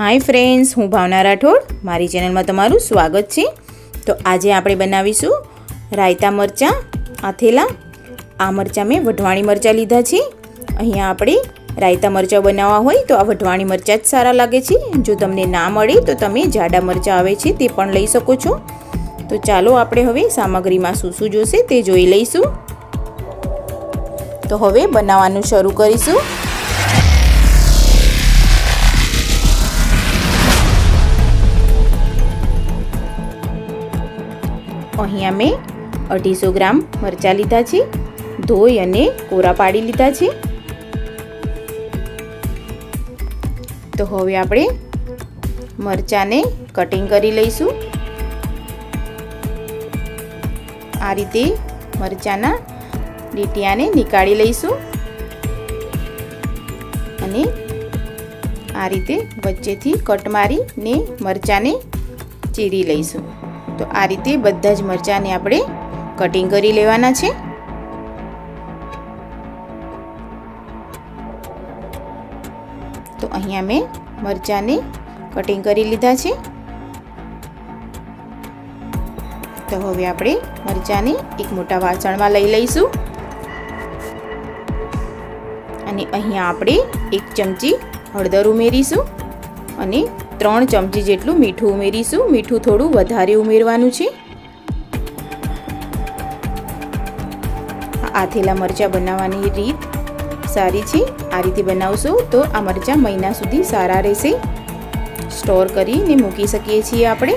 Hi friends હું ભાવના રાઠોડ. મારી ચેનલમાં તમારું સ્વાગત છે. તો આજે આપણે બનાવીશું રાયતા મરચાં, આથેલા. આ મરચાં મેં વઢવાણી મરચાં લીધા છે. અહીંયા આપણે રાયતા મરચાં બનાવવા હોય તો આ વઢવાણી મરચાં જ સારા લાગે છે. જો તમને ના મળે તો તમે જાડા મરચાં આવે છે તે પણ લઈ શકો છો. તો ચાલો આપણે હવે સામગ્રીમાં શું શું જોશે તે જોઈ લઈશું. તો હવે બનાવવાનું શરૂ કરીશું. અહીંયા મેં અઢીસો ગ્રામ મરચાં લીધા છે, ધોઈ અને કોરા પાડી લીધા છે. તો હવે આપણે મરચાંને કટિંગ કરી લઈશું. આ રીતે મરચાંના લીટિયાને નીકાળી લઈશું અને આ રીતે વચ્ચેથી કટ મારીને મરચાંને ચીરી લઈશું. તો આ રીતે બધા જ મરચાંને આપણે કટિંગ કરી લેવાના છે. તો અહીંયા મેં મરચાંને કટિંગ કરી લીધા છે. તો હવે આપણે મરચાંને એક મોટા વાસણમાં લઈ લઈશું. અને અહીંયા આપણે એક ચમચી હળદર ઉમેરીશું અને ત્રણ ચમચી જેટલું મીઠું ઉમેરીશું. મીઠું થોડું વધારે ઉમેરવાનું છે. આથેલા મરચાં બનાવવાની રીત સારી છે. આ રીતે બનાવશો તો આ મરચાં મહિના સુધી સારા રહેશે. સ્ટોર કરીને મૂકી શકીએ છીએ આપણે.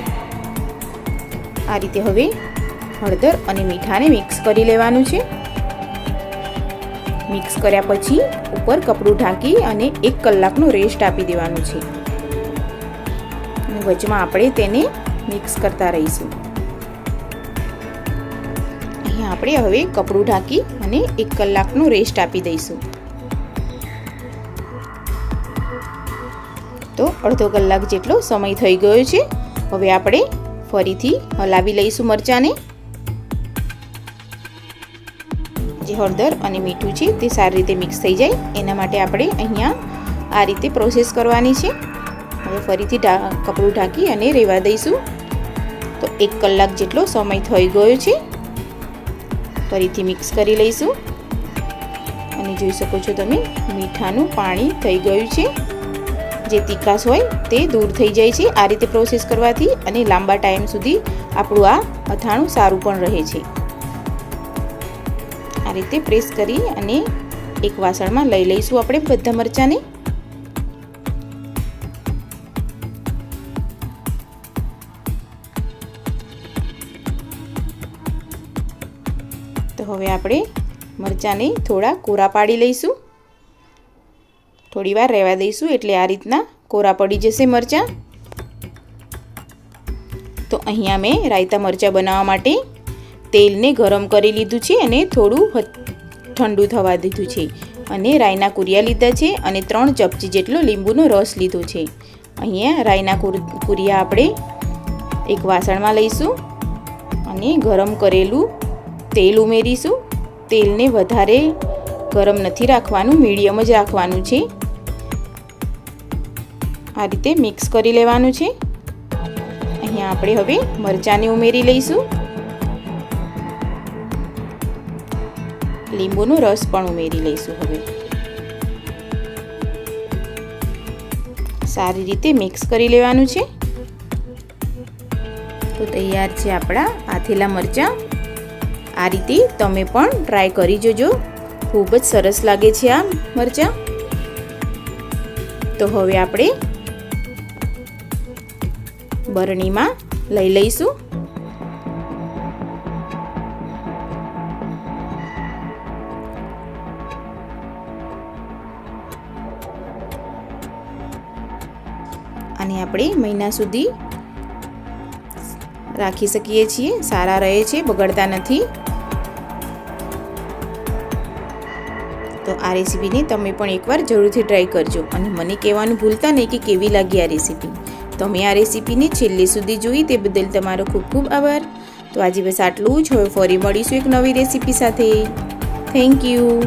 આ રીતે હવે હળદર અને મીઠાને મિક્સ કરી લેવાનું છે. મિક્સ કર્યા પછી ઉપર કપડું ઢાંકી અને એક કલાકનો રેસ્ટ આપી દેવાનું છે. વચમાં આપણે તેને મિક્સ કરતા રહીશું. અહીંયા આપણે હવે કપડું ઢાંકી અને એક કલાકનું રેસ્ટ આપી દઈશું. તો અડધો કલાક જેટલો સમય થઈ ગયો છે. હવે આપણે ફરીથી હલાવી લઈશું મરચાંને. જે હળદર અને મીઠું છે તે સારી રીતે મિક્સ થઈ જાય. એના માટે આપણે અહીંયા આ રીતે પ્રોસેસ કરવાની છે. હવે ફરીથી કપડું ઢાંકી અને રહેવા દઈશું. તો એક કલાક જેટલો સમય થઈ ગયો છે. ફરીથી મિક્સ કરી લઈશું. અને જોઈ શકો છો તમે, મીઠાનું પાણી થઈ ગયું છે. જે તીખાશ હોય તે દૂર થઈ જાય છે આ રીતે પ્રોસેસ કરવાથી અને લાંબા ટાઈમ સુધી આપણું આ અથાણું સારું પણ રહે છે. આ રીતે પ્રેસ કરી અને એક વાસણમાં લઈ લઈશું આપણે બધા મરચાંને. તો હવે આપણે મરચાંને થોડા કોરા પાડી લઈશું. થોડી વાર રહેવા દઈશું એટલે આ રીતના કોરા પડી જશે મરચાં. તો અહીંયા મેં રાયતા મરચાં બનાવવા માટે તેલને ગરમ કરી લીધું છે અને થોડું ઠંડુ થવા દીધું છે. અને રાયના કુરિયા લીધા છે અને ત્રણ ચપચી જેટલો લીંબુનો રસ લીધો છે. અહીંયા રાયના કુરિયા આપણે એક વાસણમાં લઈશું. અને ગરમ કરેલું તેલ ઉમેરીશું. તેલને વધારે ગરમ નથી રાખવાનું, મીડિયમ જ રાખવાનું છે. આ રીતે મિક્સ કરી લેવાનું છે. અહીંયા આપણે હવે મરચાંને ઉમેરી લઈશું. લીંબુનો રસ પણ ઉમેરી લઈશું હવે. સારી રીતે મિક્સ કરી લેવાનું છે. તો તૈયાર છે આપણા આથેલા મરચાં. આ રીતે તમે પણ ટ્રાય કરી જોજો. ખૂબ જ સરસ લાગે છે આ મરચાં. તો હવે આપણે બરણીમાં લઈ લઈશું. અને આપણે મહિના સુધી રાખી શકીએ છીએ. સારા રહે છે, બગડતા નથી. તો આ રેસીપીને તમે પણ એકવાર જરૂરથી ટ્રાય કરજો. અને મને કહેવાનું ભૂલતા નહીં કે કેવી લાગી આ રેસીપી. તમે આ રેસીપીને છેલ્લે સુધી જોઈ તે બદલ તમારો ખૂબ ખૂબ આભાર. તો આજે બસ આટલું જ. હવે ફરી મળીશું એક નવી રેસીપી સાથે. Thank you